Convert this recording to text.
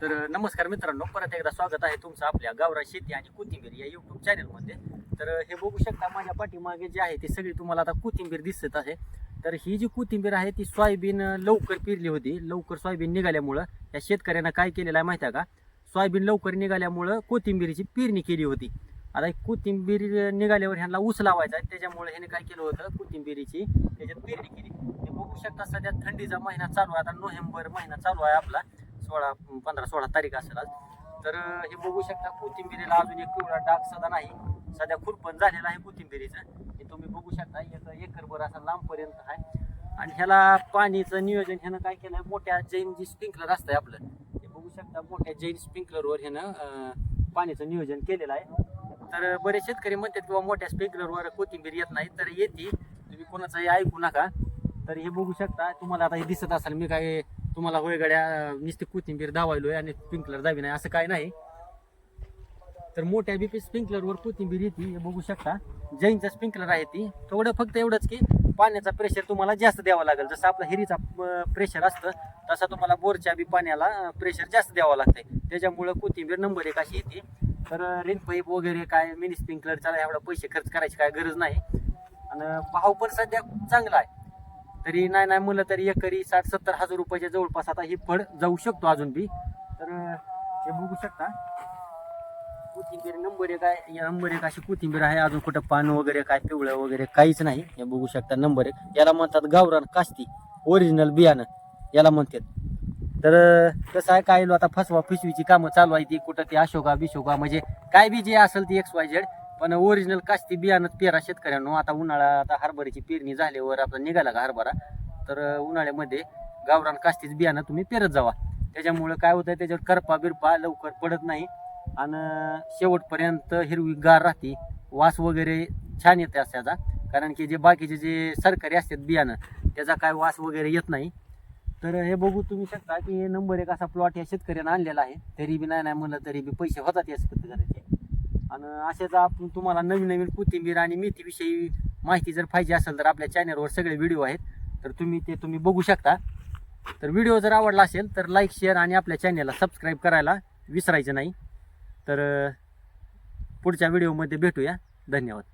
तर नमस्कार मित्रांनो. परत एकदा स्वागत आहे तुमचं आपल्या गावरा शेती आणि कोथिंबीर या युट्यूब चॅनलमध्ये तर हे बघू शकता माझ्या पाठीमागे जे आहे ती सगळी तुम्हाला आता कोथिंबीर दिसत आहे. तर ही जी कोथिंबीर आहे ती सोयाबीन लवकर पेरली होती. लवकर सोयाबीन निघाल्यामुळं या शेतकऱ्यांना काय केलेलं आहे माहिती आहे का? सोयाबीन लवकर निघाल्यामुळं कोथिंबीरीची पेरणी केली होती. आता एक कोथिंबीर निघाल्यावर ह्यांना ऊस लावायचा आहे. त्याच्यामुळे ह्याने काय केलं होतं? कोथिंबीरीची त्याच्यात पेरणी केली. ते बघू शकता सध्या थंडीचा महिना चालू आहे. आता नोव्हेंबर महिना चालू आहे आपला. सोळा पंधरा सोळा तारीख असेल आज. तर हे बघू शकता कोथिंबिरीला अजून एक पिवळा डाग सध्या नाही. सध्या खुरपण झालेला आहे कोथिंबिरीचा. हे तुम्ही बघू शकता एक एकरभर असा लांबपर्यंत आहे. आणि ह्याला पाणीचं नियोजन ह्यानं काय केलं आहे मोठ्या जैन जी स्प्रिंकलर असतं आहे आपलं हे बघू शकता मोठ्या जैन स्प्रिंकलरवर ह्यानं पाण्याचं नियोजन केलेलं आहे. तर बरेच शेतकरी म्हणतात किंवा मोठ्या स्प्रिंकलरवर कोथिंबीर येत नाही तर येते. तुम्ही कोणाचंही ऐकू नका. तर हे बघू शकता तुम्हाला आता हे दिसत असाल मी काय तुम्हाला होयगड्या नुसती कोथिंबीर दावायलोय आणि स्प्रिंकलर दावी नाही असं काय नाही. तर मोठ्या बीपी स्प्रिंकलरवर कोथिंबीर येते हे बघू शकता. जैनचं स्प्रिंकलर आहे ती. तेवढं फक्त एवढंच की पाण्याचा प्रेशर तुम्हाला जास्त द्यावा लागेल. जसं आपलं हिरीचा प्रेशर असतं तसा तुम्हाला बोरच्या बी पाण्याला प्रेशर जास्त द्यावं लागतंय. त्याच्यामुळं कोथिंबीर नंबर एक अशी येते. तर रेन पाईप वगैरे काय मिनी स्प्रिंकलरचा एवढा पैसे खर्च करायची काय गरज नाही. आणि भाव पण सध्या चांगला आहे. तरी नाही नाही म्हणलं तरी एकरी साठ सत्तर हजार रुपयाच्या जवळपास आता ही फळ जाऊ शकतो अजून बी. तर हे बघू शकता. कोथिंबीर नंबर एक आहे या नंबर एक अशी कोथिंबीर आहे. अजून कुठं पान वगैरे काय पिवळं वगैरे काहीच नाही. हे बघू शकता नंबर एक. याला म्हणतात गावरान कास्ती ओरिजिनल बियाणं. याला म्हणतात. तर कसं आहे काय आता फसवा फिसवीची कामं चालू आहे ती कुठं ती अशोका बिशोका म्हणजे काय बी जे असेल ती एक्स वाय झेड पण ओरिजिनल कास्ती बियाणं पेरा शेतकऱ्यांनो आता उन्हाळा आता हरभऱ्याची पेरणी झाल्यावर आपला निघाला का हरभरा? तर उन्हाळ्यामध्ये गावरान कास्तीच बियाणं तुम्ही पेरत जावा. त्याच्यामुळं काय होतं त्याच्यावर करपा बिरपा लवकर पडत नाही आणि शेवटपर्यंत हिरवी गार राहते. वास वगैरे छान येते त्याचा. कारण की जे बाकीचे जे सरकारी असतात बियाणं त्याचा काय वास वगैरे येत नाही. तर हे बघू तुम्ही शकता की हे नंबर एक असा प्लॉट या शेतकऱ्यानं आणलेला आहे. तरी बी नाही नाही म्हणलं तरी बी पैसे होतात या शेतकऱ्याचे. आणि असेच आपण तुम्हाला नवीन नवीन कोथिंबीर आणि मेथीविषयी माहिती जर पाहिजे असेल तर आपल्या चॅनलवर सगळे व्हिडिओ आहेत. तर तुम्ही ते तुम्ही बघू शकता. तर व्हिडिओ जर आवडला असेल तर लाईक शेअर आणि आपल्या चॅनलला सबस्क्राईब करायला विसरायचं नाही. तर पुढच्या व्हिडिओमध्ये भेटूया. धन्यवाद.